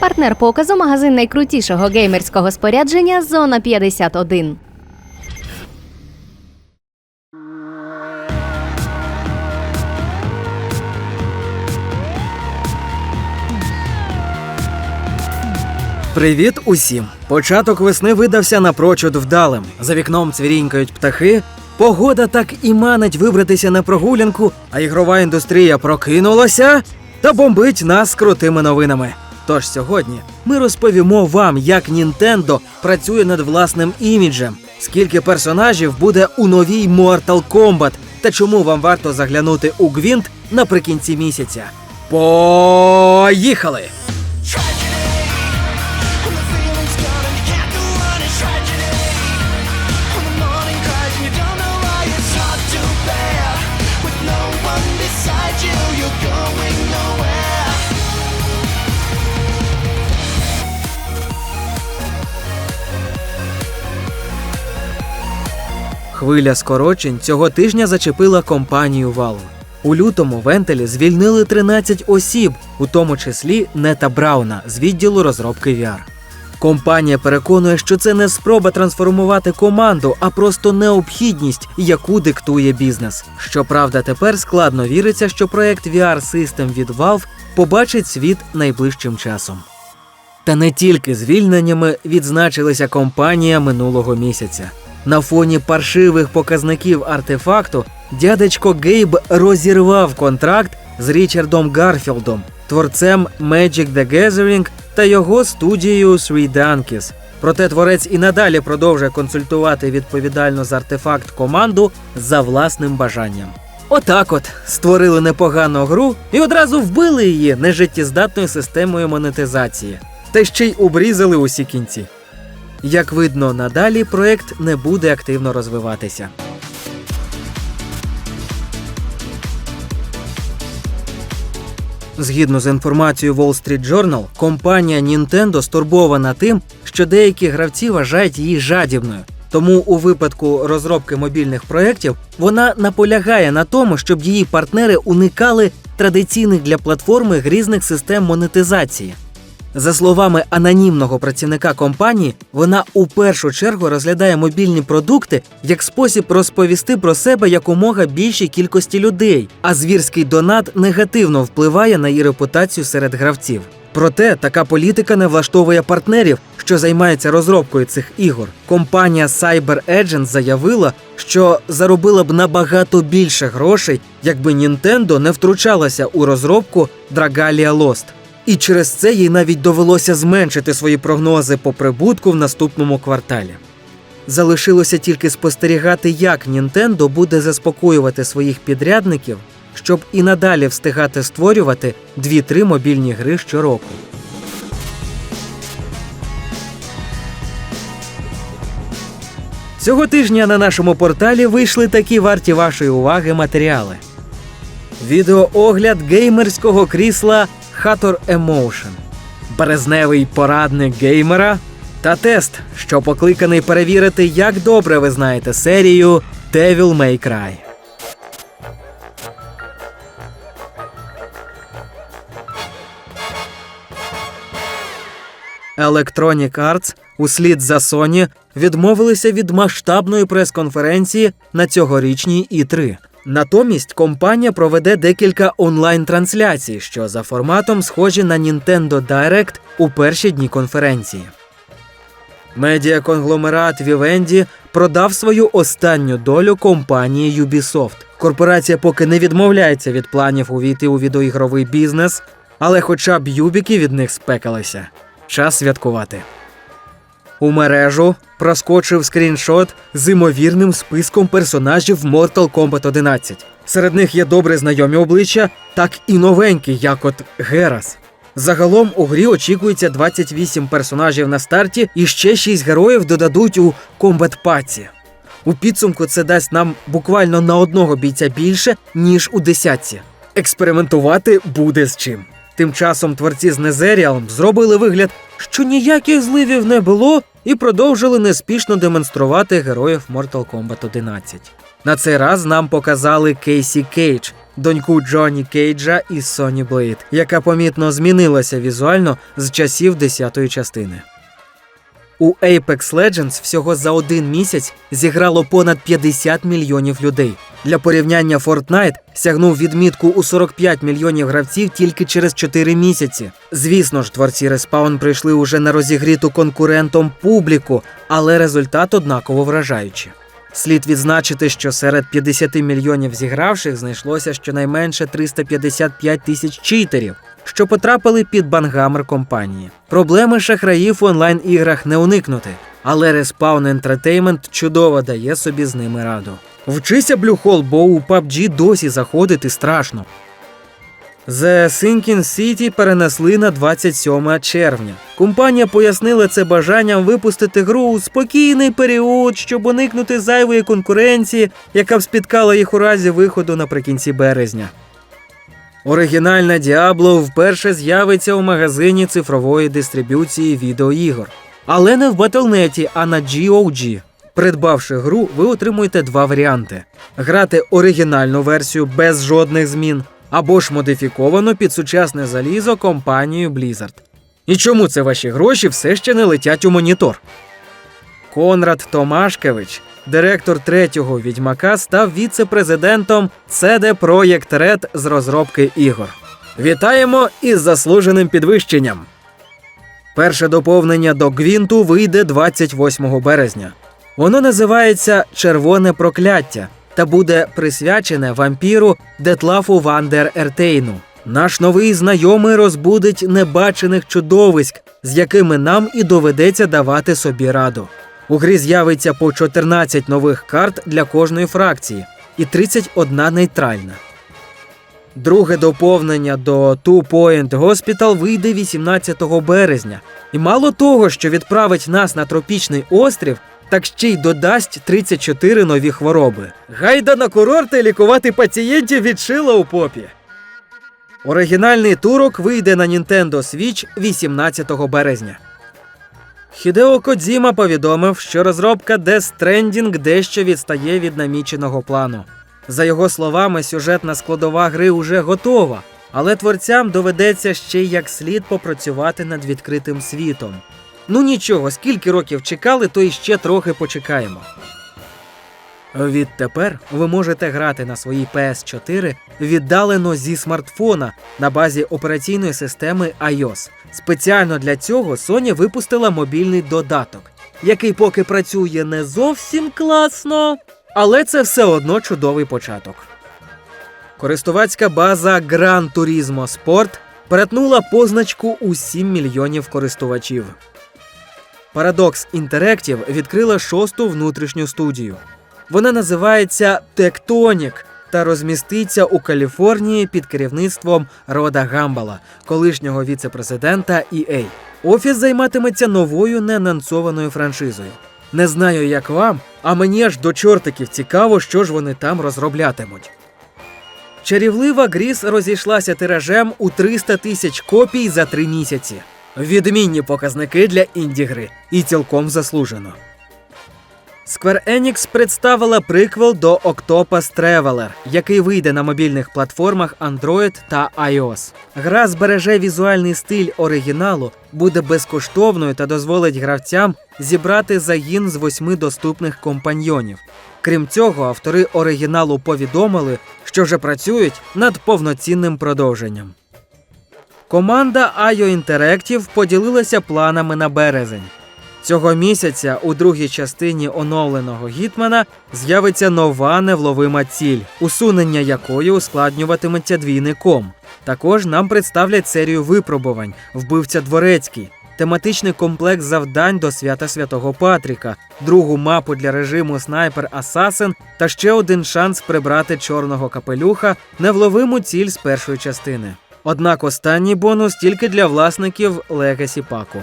Партнер показу магазин найкрутішого геймерського спорядження Зона 51. Привіт усім! Початок весни видався напрочуд вдалим. За вікном цвірінькають птахи. Погода так і манить вибратися на прогулянку, а ігрова індустрія прокинулася та бомбить нас крутими новинами. Тож сьогодні ми розповімо вам, як Нінтендо працює над власним іміджем, скільки персонажів буде у новій Mortal Kombat та чому вам варто заглянути у Гвінт наприкінці місяця. Поїхали! Хвиля скорочень цього тижня зачепила компанію Valve. У лютому Вентелі звільнили 13 осіб, у тому числі Нета Брауна з відділу розробки VR. Компанія переконує, що це не спроба трансформувати команду, а просто необхідність, яку диктує бізнес. Щоправда, тепер складно віриться, що проект VR System від Valve побачить світ найближчим часом. Та не тільки звільненнями відзначилася компанія минулого місяця. На фоні паршивих показників артефакту дядечко Гейб розірвав контракт з Річардом Гарфілдом, творцем Magic the Gathering та його студією Three Donkeys. Проте творець і надалі продовжує консультувати відповідальну за артефакт команду за власним бажанням. Отак от створили непогану гру і одразу вбили її нежиттєздатною системою монетизації. Та ще й обрізали усі кінці. Як видно, надалі проект не буде активно розвиватися. Згідно з інформацією Wall Street Journal, компанія Nintendo стурбована тим, що деякі гравці вважають її жадібною. Тому у випадку розробки мобільних проєктів вона наполягає на тому, щоб її партнери уникали традиційних для платформи грізних систем монетизації. За словами анонімного працівника компанії, вона у першу чергу розглядає мобільні продукти як спосіб розповісти про себе якомога більшій кількості людей, а звірський донат негативно впливає на її репутацію серед гравців. Проте така політика не влаштовує партнерів, що займаються розробкою цих ігор. Компанія CyberAgent заявила, що заробила б набагато більше грошей, якби Nintendo не втручалася у розробку Dragalia Lost. І через це їй навіть довелося зменшити свої прогнози по прибутку в наступному кварталі. Залишилося тільки спостерігати, як Nintendo буде заспокоювати своїх підрядників, щоб і надалі встигати створювати 2-3 мобільні гри щороку. Цього тижня на нашому порталі вийшли такі варті вашої уваги матеріали. Відеоогляд геймерського крісла Hator Emotion, березневий порадник геймера та тест, що покликаний перевірити, як добре ви знаєте серію Devil May Cry. Electronic Arts услід за Sony відмовилися від масштабної прес-конференції на цьогорічній І3. Натомість компанія проведе декілька онлайн-трансляцій, що за форматом схожі на Nintendo Direct у перші дні конференції. Медіаконгломерат Vivendi продав свою останню долю компанії Ubisoft. Корпорація поки не відмовляється від планів увійти у відеоігровий бізнес, але хоча б юбіки від них спекалися. Час святкувати. У мережу проскочив скріншот з імовірним списком персонажів Mortal Kombat 11. Серед них є добре знайомі обличчя, так і новенькі, як от Герас. Загалом у грі очікується 28 персонажів на старті, і ще 6 героїв додадуть у Combat Паці. У підсумку це дасть нам буквально на одного бійця більше, ніж у десятці. Експериментувати буде з чим. Тим часом творці з Незеріалом зробили вигляд, що ніяких зливів не було, і продовжили неспішно демонструвати героїв Mortal Kombat 11. На цей раз нам показали Кейсі Кейдж, доньку Джонні Кейджа із Соні Блейд, яка помітно змінилася візуально з часів 10-ї частини. У Apex Legends всього за один місяць зіграло понад 50 мільйонів людей. Для порівняння Fortnite сягнув відмітку у 45 мільйонів гравців тільки через 4 місяці. Звісно ж, творці Respawn прийшли уже на розігріту конкурентом публіку, але результат однаково вражаючий. Слід відзначити, що серед 50 мільйонів зігравших знайшлося щонайменше 355 тисяч читерів, що потрапили під бангамер компанії. Проблеми шахраїв в онлайн-іграх не уникнути, але Respawn Entertainment чудово дає собі з ними раду. Вчися Блюхол, бо у PUBG досі заходити страшно. The Sinking City перенесли на 27 червня. Компанія пояснила це бажанням випустити гру у спокійний період, щоб уникнути зайвої конкуренції, яка б спіткала їх у разі виходу наприкінці березня. Оригінальна Діабло вперше з'явиться у магазині цифрової дистриб'юції відеоігор. Але не в Батлнеті, а на GOG. Придбавши гру, ви отримуєте два варіанти: грати оригінальну версію без жодних змін, або ж модифіковану під сучасне залізо компанією Blizzard. І чому це ваші гроші все ще не летять у монітор? Конрад Томашкевич, директор третього відьмака, став віце-президентом CD Projekt Red з розробки ігор. Вітаємо із заслуженим підвищенням. Перше доповнення до Гвінту вийде 28 березня. Воно називається Червоне прокляття та буде присвячене вампіру Детлафу Вандер Ертейну. Наш новий знайомий розбудить небачених чудовиськ, з якими нам і доведеться давати собі раду. У грі з'явиться по 14 нових карт для кожної фракції і 31 нейтральна. Друге доповнення до Two Point Hospital вийде 18 березня. І мало того, що відправить нас на тропічний острів, так ще й додасть 34 нові хвороби. Гайда на курорти лікувати пацієнтів від шила у попі. Оригінальний турок вийде на Nintendo Switch 18 березня. Хідео Кодзіма повідомив, що розробка Death Stranding дещо відстає від наміченого плану. За його словами, сюжетна складова гри уже готова, але творцям доведеться ще як слід попрацювати над відкритим світом. Ну нічого, скільки років чекали, то іще трохи почекаємо. Відтепер ви можете грати на своїй PS4 віддалено зі смартфона на базі операційної системи iOS. Спеціально для цього Sony випустила мобільний додаток, який поки працює не зовсім класно, але це все одно чудовий початок. Користувацька база Gran Turismo Sport перетнула позначку у 7 мільйонів користувачів. Paradox Interactive відкрила шосту внутрішню студію. Вона називається Tectonic та розміститься у Каліфорнії під керівництвом Рода Гамбала, колишнього віце-президента EA. Офіс займатиметься новою неанонсованою франшизою. Не знаю, як вам, а мені аж до чортиків цікаво, що ж вони там розроблятимуть. Чарівлива Гріс розійшлася тиражем у 300 тисяч копій за три місяці. Відмінні показники для інді-гри і цілком заслужено. Square Enix представила приквел до Octopus Traveler, який вийде на мобільних платформах Android та iOS. Гра збереже візуальний стиль оригіналу, буде безкоштовною та дозволить гравцям зібрати загін з восьми доступних компаньйонів. Крім цього, автори оригіналу повідомили, що вже працюють над повноцінним продовженням. Команда IO Interactive поділилася планами на березень. Цього місяця у другій частині оновленого Гітмана з'явиться нова невловима ціль, усунення якої ускладнюватиметься двійником. Також нам представлять серію випробувань Вбивця Дворецький, тематичний комплекс завдань до свята Святого Патріка, другу мапу для режиму Снайпер Асасин та ще один шанс прибрати чорного капелюха невловиму ціль з першої частини. Однак останній бонус тільки для власників Legacy паку.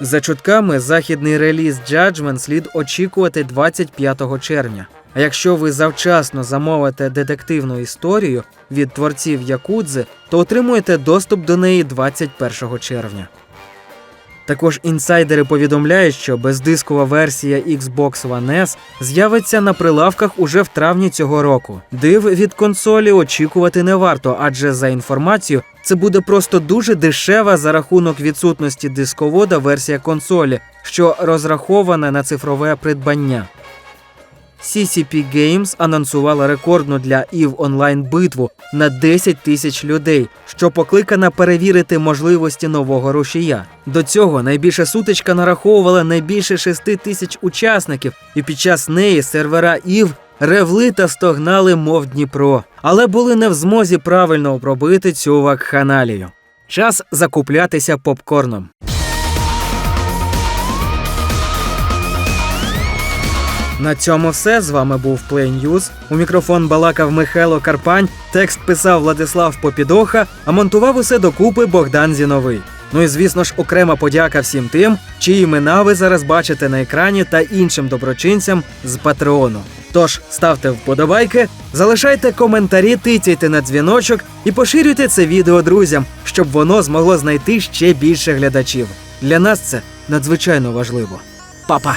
За чутками, західний реліз Judgment слід очікувати 25 червня. А якщо ви завчасно замовите детективну історію від творців Якудзи, то отримуєте доступ до неї 21 червня. Також інсайдери повідомляють, що бездискова версія Xbox One S з'явиться на прилавках уже в травні цього року. Див від консолі очікувати не варто, адже за інформацією, це буде просто дуже дешева за рахунок відсутності дисковода версія консолі, що розрахована на цифрове придбання. CCP Games анонсувала рекордну для EVE онлайн битву на 10 тисяч людей, що покликана перевірити можливості нового рушія. До цього найбільша сутичка нараховувала найбільше 6 тисяч учасників, і під час неї сервера EVE ревли та стогнали, мов Дніпро, але були не в змозі правильно пробити цю вакханалію. Час закуплятися попкорном. На цьому все. З вами був Play News. У мікрофон балакав Михайло Карпань, текст писав Владислав Попідоха, а монтував усе докупи Богдан Зіновий. Ну і звісно ж, окрема подяка всім тим, чиї імена ви зараз бачите на екрані та іншим доброчинцям з Патреону. Тож ставте вподобайки, залишайте коментарі, тицяйте на дзвіночок і поширюйте це відео друзям, щоб воно змогло знайти ще більше глядачів. Для нас це надзвичайно важливо. Па-па!